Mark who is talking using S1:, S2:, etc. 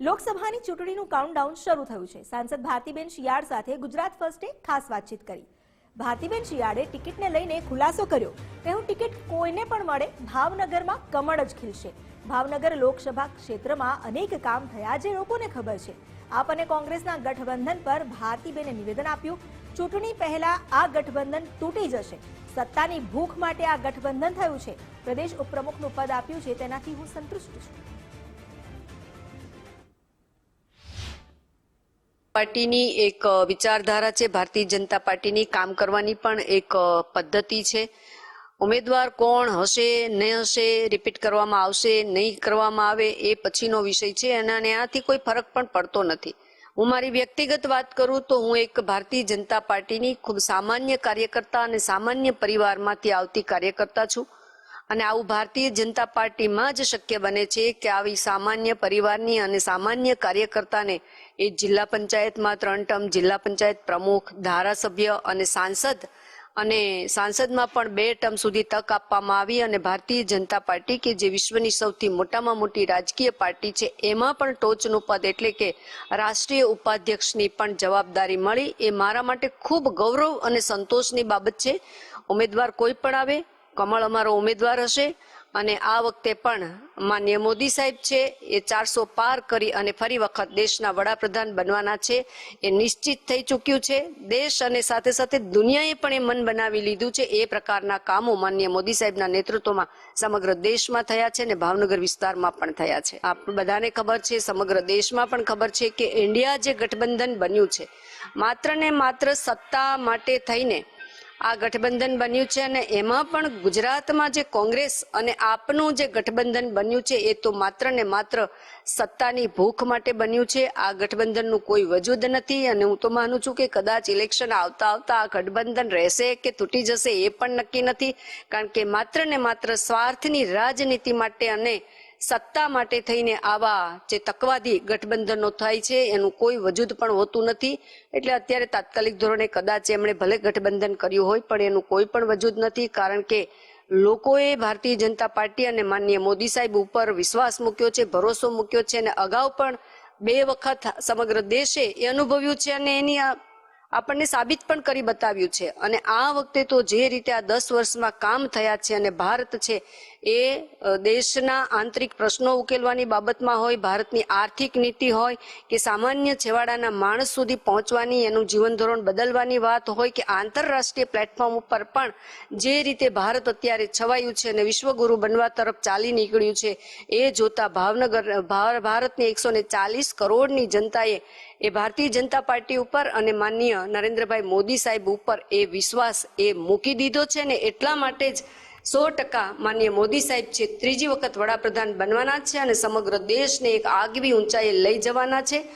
S1: લોકસભાની ચૂંટણીનું કાઉન્ટડાઉન શરૂ થયું છે. સાંસદ ભારતીબેન શિયાળ સાથે ગુજરાત ફર્સ્ટે ખાસ વાતચીત કરી. ભારતીબેન શિયાળે ટિકિટને લઈને ખુલાસો કર્યો. કે હું ટિકિટ કોઈને પણ મળે, ભાવનગરમાં કમળ જ ખીલશે. ભાવનગર લોકસભા ક્ષેત્રમાં અનેક કામ થયા જે લોકોને ખબર છે. આપ અને કોંગ્રેસના ગઠબંધન પર ભારતીબેને નિવેદન આપ્યું, ચૂંટણી પહેલા આ ગઠબંધન તૂટી જશે. સત્તાની ભૂખ માટે આ ગઠબંધન થયું છે. પ્રદેશ ઉપપ્રમુખનું પદ આપ્યું છે, તેનાથી હું સંતુષ્ટ છું.
S2: પાર્ટીની એક વિચારધારા છે. ભારતીય જનતા પાર્ટીની કામ કરવાની પણ એક પદ્ધતિ છે. ઉમેદવાર કોણ હશે નહીં હશે રિપીટ કરવામાં આવશે, નહીં કરવામાં આવે એ પછીનો વિષય છે અને આનાથી કોઈ ફરક પણ પડતો નથી. હું મારી વ્યક્તિગત વાત કરું તો હું એક ભારતીય જનતા પાર્ટીની ખૂબ સામાન્ય કાર્યકર્તા અને સામાન્ય પરિવારમાંથી આવતી કાર્યકર્તા છું. અને આવું ભારતીય જનતા પાર્ટીમાં જ શક્ય બને છે કે આવી સામાન્ય પરિવારની અને સામાન્ય કાર્યકર્તાને એ જિલ્લા પંચાયતમાં ત્રણ ટર્મ, જિલ્લા પંચાયત પ્રમુખ, ધારાસભ્ય અને સાંસદ અને સાંસદમાં પણ બે ટર્મ સુધી તક આપવામાં આવી અને ભારતીય જનતા પાર્ટી કે જે વિશ્વની સૌથી મોટામાં મોટી રાજકીય પાર્ટી છે, એમાં પણ ટોચનું પદ એટલે કે રાષ્ટ્રીય ઉપાધ્યક્ષની પણ જવાબદારી મળી. એ મારા માટે ખૂબ ગૌરવ અને સંતોષની બાબત છે. ઉમેદવાર કોઈ પણ આવે કમળ અમારો ઉમેદવાર હશે. અને આ વખતે પણ માન્ય મોદી સાહેબ છે, એ ચારસો પાર કરી અને ફરી વખત દેશના વડાપ્રધાન બનવાના છે. એ નિશ્ચિત થઈ ચૂક્યું છે. દેશ અને સાથે સાથે દુનિયાએ પણ એ મન બનાવી લીધું છે. એ પ્રકારના કામો માન્ય મોદી સાહેબના નેતૃત્વમાં સમગ્ર દેશમાં થયા છે અને ભાવનગર વિસ્તારમાં પણ થયા છે. આપ બધાને ખબર છે, સમગ્ર દેશમાં પણ ખબર છે કે ઇન્ડિયા જે ગઠબંધન બન્યું છે, માત્ર ને માત્ર સત્તા માટે થઈને આ ગઠબંધન બન્યું છે અને એમાં પણ ગુજરાતમાં જે કોંગ્રેસ અને આપનું જે ગઠબંધન બન્યું છે, એ તો માત્ર ને માત્ર સત્તાની ભૂખ માટે બન્યું છે. આ ગઠબંધનનું કોઈ વજૂદ નથી અને હું તો માનું છું કે કદાચ ઇલેક્શન આવતા આવતા આ ગઠબંધન રહેશે કે તૂટી જશે એ પણ નક્કી નથી. કારણ કે માત્ર ને માત્ર સ્વાર્થની રાજનીતિ માટે અને સત્તા માટે થઈને આવા જે તકવાદી ગઠબંધનો થાય છે, એનું કોઈ વજૂદ પણ હોતું નથી. એટલે અત્યારે તાત્કાલિક ધોરણે કદાચ એમણે ભલે ગઠબંધન કર્યું હોય, પણ એનું કોઈ પણ વજૂદ નથી, કારણ કે લોકોએ ભારતીય જનતા પાર્ટી અને માનનીય મોદી સાહેબ ઉપર વિશ્વાસ મૂક્યો છે, ભરોસો મૂક્યો છે અને અગાઉ પણ બે વખત સમગ્ર દેશે એ અનુભવ્યું છે અને એની આપણને સાબિત પણ કરી બતાવ્યું છે. અને આ વખતે તો જે રીતે આ દસ વર્ષમાં કામ થયા છે અને ભારત છે, એ દેશના આંતરિક પ્રશ્નો ઉકેલવાની બાબતમાં હોય, ભારતની આર્થિક નીતિ હોય, કે સામાન્ય છેવાડાના માણસ સુધી પહોંચવાની, એનું જીવન ધોરણ બદલવાની વાત હોય, કે આંતરરાષ્ટ્રીય પ્લેટફોર્મ ઉપર પણ જે રીતે ભારત અત્યારે છવાયું છે અને વિશ્વગુરુ બનવા તરફ ચાલી નીકળ્યું છે, એ જોતા ભાવનગર ભાર- ભારતની એકસો ને ચાલીસ કરોડની જનતાએ એ ભારતીય જનતા પાર્ટી ઉપર અને માનનીય નરેન્દ્રભાઈ મોદી સાહેબ ઉપર એ વિશ્વાસ એ મૂકી દીધો છે ને એટલા માટે જ સો ટકા માનનીય મોદી સાહેબ છે ત્રીજી વખત વડાપ્રધાન બનવાના છે અને સમગ્ર દેશને એક આગવી ઊંચાઈએ લઈ જવાના છે.